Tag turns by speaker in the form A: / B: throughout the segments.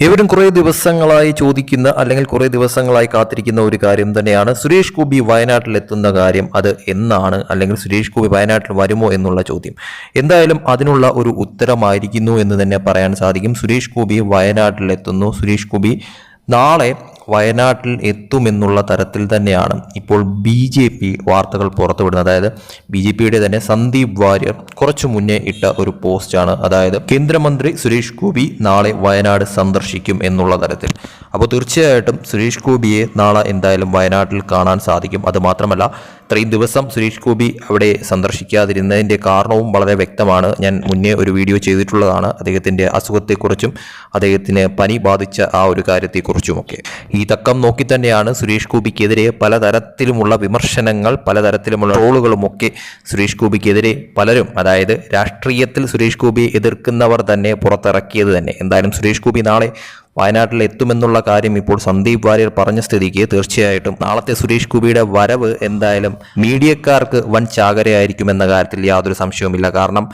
A: ഇവരും കുറേ ദിവസങ്ങളായി ചോദിക്കുന്ന അല്ലെങ്കിൽ കുറേ ദിവസങ്ങളായി കാത്തിരിക്കുന്ന ഒരു കാര്യം തന്നെയാണ് സുരേഷ് ഗോപി വയനാട്ടിൽ എത്തുന്ന കാര്യം അത് എന്നാണ് അല്ലെങ്കിൽ സുരേഷ് ഗോപി വയനാട്ടിൽ വരുമോ എന്നുള്ള ചോദ്യം. എന്തായാലും അതിനുള്ള ഒരു ഉത്തരമായിരിക്കുന്നു എന്ന് തന്നെ പറയാൻ സാധിക്കും. സുരേഷ് ഗോപി വയനാട്ടിൽ എത്തുന്നു സുരേഷ് ഗോപി നാളെ വയനാട്ടിൽ എത്തുമെന്നുള്ള തരത്തിൽ തന്നെയാണ് ഇപ്പോൾ ബി ജെ പി വാർത്തകൾ പുറത്തുവിടുന്നത്. അതായത് ബി ജെ പിയുടെ തന്നെ സന്ദീപ് വാര്യർ കുറച്ചു മുന്നേ ഇട്ട ഒരു പോസ്റ്റാണ്. അതായത് കേന്ദ്രമന്ത്രി സുരേഷ് ഗോപി നാളെ വയനാട് സന്ദർശിക്കും എന്നുള്ള തരത്തിൽ. അപ്പോൾ തീർച്ചയായിട്ടും സുരേഷ് ഗോപിയെ നാളെ എന്തായാലും വയനാട്ടിൽ കാണാൻ സാധിക്കും. അതുമാത്രമല്ല ഇത്രയും ദിവസം സുരേഷ് ഗോപി അവിടെ സന്ദർശിക്കാതിരുന്നതിന്റെ കാരണവും വളരെ വ്യക്തമാണ്. ഞാൻ മുന്നേ ഒരു വീഡിയോ ചെയ്തിട്ടുള്ളതാണ് അദ്ദേഹത്തിന്റെ അസുഖത്തെക്കുറിച്ചും അദ്ദേഹത്തിന് പനി ബാധിച്ച ആ ഒരു കാര്യത്തെക്കുറിച്ചുമൊക്കെ. ഈ തക്കം നോക്കി തന്നെയാണ് സുരേഷ് ഗോപിക്കെതിരെ പലതരത്തിലുമുള്ള വിമർശനങ്ങൾ പലതരത്തിലുമുള്ള ട്രോളുകളുമൊക്കെ സുരേഷ് ഗോപിക്കെതിരെ പലരും അതായത് രാഷ്ട്രീയത്തിൽ സുരേഷ് ഗോപിയെ എതിർക്കുന്നവർ തന്നെ പുറത്തിറക്കിയത് തന്നെ. എന്തായാലും സുരേഷ് ഗോപി നാളെ വയനാട്ടിൽ എത്തുമെന്നുള്ള കാര്യം ഇപ്പോൾ സന്ദീപ് വാര്യർ പറഞ്ഞ സ്ഥിതിക്ക് തീർച്ചയായിട്ടും. നാളത്തെ സുരേഷ് ഗോപിയുടെ വരവ് എന്തായാലും മീഡിയക്കാർക്ക് വൻ ചാകരയായിരിക്കും എന്ന കാര്യത്തിൽ യാതൊരു സംശയവുമില്ല. കാരണം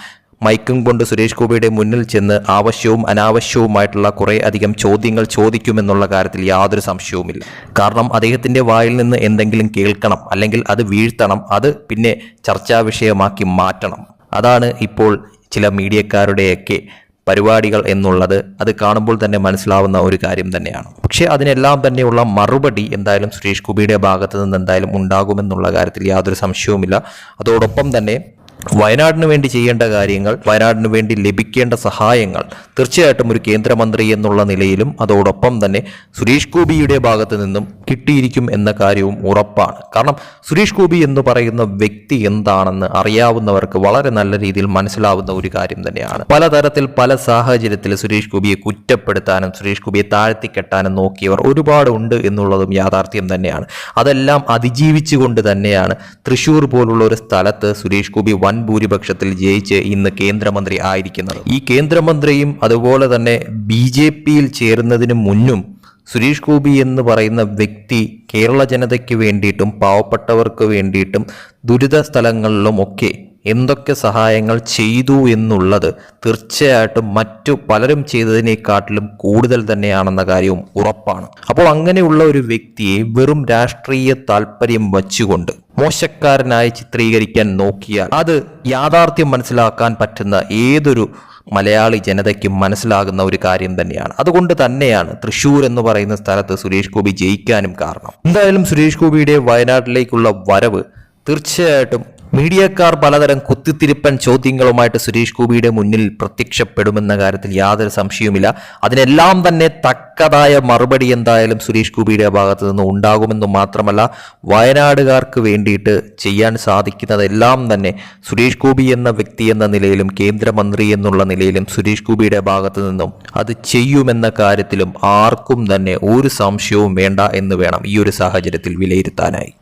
A: മൈക്കും കൊണ്ട് സുരേഷ് ഗോപിയുടെ മുന്നിൽ ചെന്ന് ആവശ്യവും അനാവശ്യവുമായിട്ടുള്ള കുറേ അധികം ചോദ്യങ്ങൾ ചോദിക്കുമെന്നുള്ള കാര്യത്തിൽ യാതൊരു സംശയവുമില്ല. കാരണം അദ്ദേഹത്തിന്റെ വായിൽ നിന്ന് എന്തെങ്കിലും കേൾക്കണം അല്ലെങ്കിൽ അത് വീഴ്ത്തണം അത് പിന്നെ ചർച്ചാ വിഷയമാക്കി മാറ്റണം. അതാണ് ഇപ്പോൾ ചില മീഡിയക്കാരുടെയൊക്കെ പരിപാടികൾ എന്നുള്ളത് അത് കാണുമ്പോൾ തന്നെ മനസ്സിലാവുന്ന ഒരു കാര്യം തന്നെയാണ്. പക്ഷേ അതിനെല്ലാം തന്നെയുള്ള മറുപടി എന്തായാലും സുരേഷ് ഗോപിയുടെ ഭാഗത്ത് നിന്ന് എന്തായാലും ഉണ്ടാകുമെന്നുള്ള കാര്യത്തിൽ യാതൊരു സംശയവുമില്ല. അതോടൊപ്പം തന്നെ വയനാടിന് വേണ്ടി ചെയ്യേണ്ട കാര്യങ്ങൾ വയനാടിന് വേണ്ടി ലഭിക്കേണ്ട സഹായങ്ങൾ തീർച്ചയായിട്ടും ഒരു കേന്ദ്രമന്ത്രി എന്നുള്ള നിലയിലും അതോടൊപ്പം തന്നെ സുരേഷ് ഗോപിയുടെ ഭാഗത്ത് നിന്നും കിട്ടിയിരിക്കും എന്ന കാര്യവും ഉറപ്പാണ്. കാരണം സുരേഷ് ഗോപി എന്ന് പറയുന്ന വ്യക്തി എന്താണെന്ന് അറിയാവുന്നവർക്ക് വളരെ നല്ല രീതിയിൽ മനസ്സിലാവുന്ന ഒരു കാര്യം തന്നെയാണ്. പലതരത്തിൽ പല സാഹചര്യത്തിൽ സുരേഷ് ഗോപിയെ കുറ്റപ്പെടുത്താനും സുരേഷ് ഗോപിയെ താഴ്ത്തിക്കെട്ടാനും നോക്കിയവർ ഒരുപാട് ഉണ്ട് എന്നുള്ളതും യാഥാർത്ഥ്യം തന്നെയാണ്. അതെല്ലാം അതിജീവിച്ചുകൊണ്ട് തന്നെയാണ് തൃശ്ശൂർ പോലുള്ള ഒരു സ്ഥലത്ത് സുരേഷ് ഗോപി ഭൂരിപക്ഷത്തിൽ ജയിച്ച് ഇന്ന് കേന്ദ്രമന്ത്രി ആയിരിക്കുന്നത്. ഈ കേന്ദ്രമന്ത്രിയും അതുപോലെ തന്നെ ബി ജെ പിയിൽ ചേരുന്നതിന് മുന്നും സുരേഷ് ഗോപി എന്ന് പറയുന്ന വ്യക്തി കേരള ജനതയ്ക്ക് വേണ്ടിയിട്ടും പാവപ്പെട്ടവർക്ക് വേണ്ടിയിട്ടും ദുരിത സ്ഥലങ്ങളിലും ഒക്കെ എന്തൊക്കെ സഹായങ്ങൾ ചെയ്തു എന്നുള്ളത് തീർച്ചയായിട്ടും മറ്റു പലരും ചെയ്തതിനെക്കാട്ടിലും കൂടുതൽ തന്നെയാണെന്ന കാര്യവും ഉറപ്പാണ്. അപ്പോൾ അങ്ങനെയുള്ള ഒരു വ്യക്തിയെ വെറും രാഷ്ട്രീയ താല്പര്യം വച്ചുകൊണ്ട് മോശക്കാരനായി ചിത്രീകരിക്കാൻ നോക്കിയാൽ അത് യാഥാർത്ഥ്യം മനസ്സിലാക്കാൻ പറ്റുന്ന ഏതൊരു മലയാളി ജനതയ്ക്കും മനസ്സിലാകുന്ന ഒരു കാര്യം തന്നെയാണ്. അതുകൊണ്ട് തന്നെയാണ് തൃശ്ശൂർ എന്ന് പറയുന്ന സ്ഥലത്ത് സുരേഷ് ഗോപി ജയിക്കാനും കാരണം. എന്തായാലും സുരേഷ് ഗോപിയുടെ വയനാട്ടിലേക്കുള്ള വരവ് തീർച്ചയായിട്ടും മീഡിയക്കാർ പലതരം കുത്തിത്തിരിപ്പൻ ചോദ്യങ്ങളുമായിട്ട് സുരേഷ് ഗോപിയുടെ മുന്നിൽ പ്രത്യക്ഷപ്പെടുമെന്ന കാര്യത്തിൽ യാതൊരു സംശയവുമില്ല. അതിനെല്ലാം തന്നെ തക്കതായ മറുപടി എന്തായാലും സുരേഷ് ഗോപിയുടെ ഭാഗത്ത് നിന്ന് ഉണ്ടാകുമെന്ന് മാത്രമല്ല വയനാടുകാർക്ക് വേണ്ടിയിട്ട് ചെയ്യാൻ സാധിക്കുന്നതെല്ലാം തന്നെ സുരേഷ് ഗോപി എന്ന വ്യക്തി എന്ന നിലയിലും കേന്ദ്രമന്ത്രി എന്നുള്ള നിലയിലും സുരേഷ് ഗോപിയുടെ ഭാഗത്ത് നിന്നും അത് ചെയ്യുമെന്ന കാര്യത്തിലും ആർക്കും തന്നെ ഒരു സംശയവും വേണ്ട എന്ന് വേണം ഈ ഒരു സാഹചര്യത്തിൽ വിലയിരുത്താനായി.